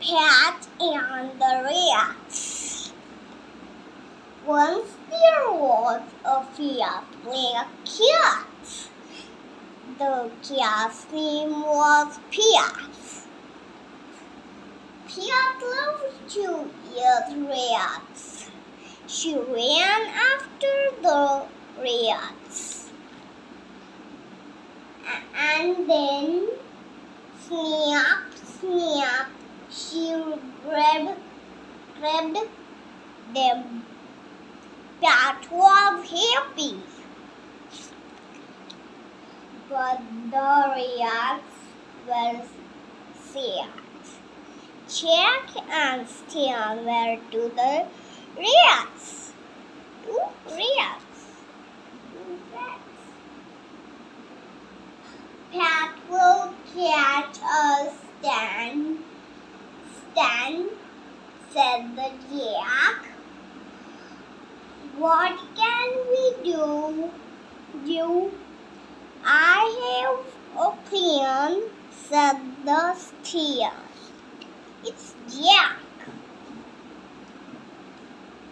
Pat and the Rats. Once there was a with a cat. The cat's name was Piat. Piat loved to eat rats. She ran after the rats. And then, snap, snap, she grabbed, grabbed them. Pat was happy. But the rats were sad. Jack and Stan were to the rats. Two rats. Pat will catch a Stan. Stan, said the Jack. What can we do? Do I have a plan, said the steer. It's Jack.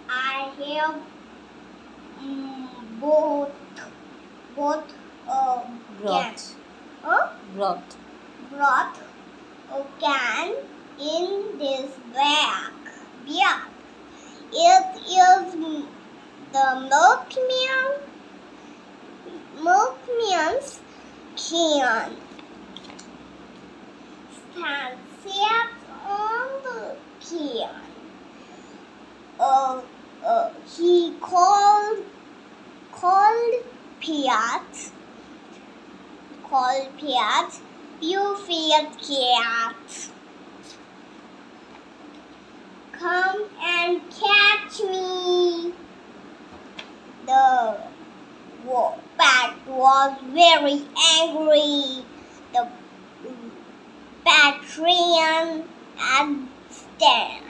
I have mm, both, both uh, can, Brought. uh, Brought. brought a can in this bag. Bag. It is the milkman, milkman's can. Stan sat on the can. Uh, uh, he called called Piat. Called Piat. You fat cat. Come and catch me. The bat was very angry. The bat ran and Stan.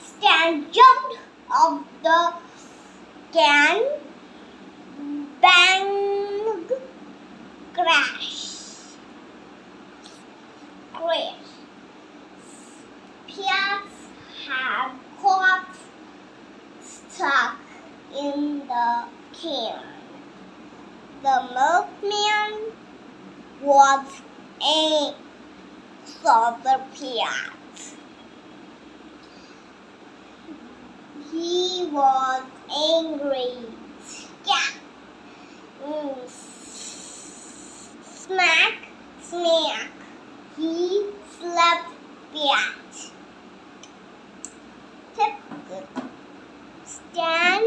Stan jumped off the can. Bang! Had caught stuck in the can. The milkman was a saw the Piat. He was angry. Yeah. Mm, Smack, smack. He slapped Piat. Tip. Stan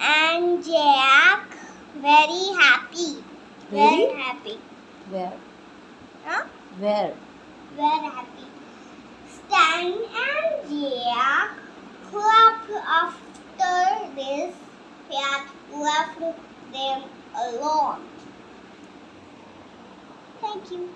and Jack very happy. Very Very? happy. Where? Huh? Where? Very happy. Stan and Jack clapped after this. Pat left them alone. Thank you.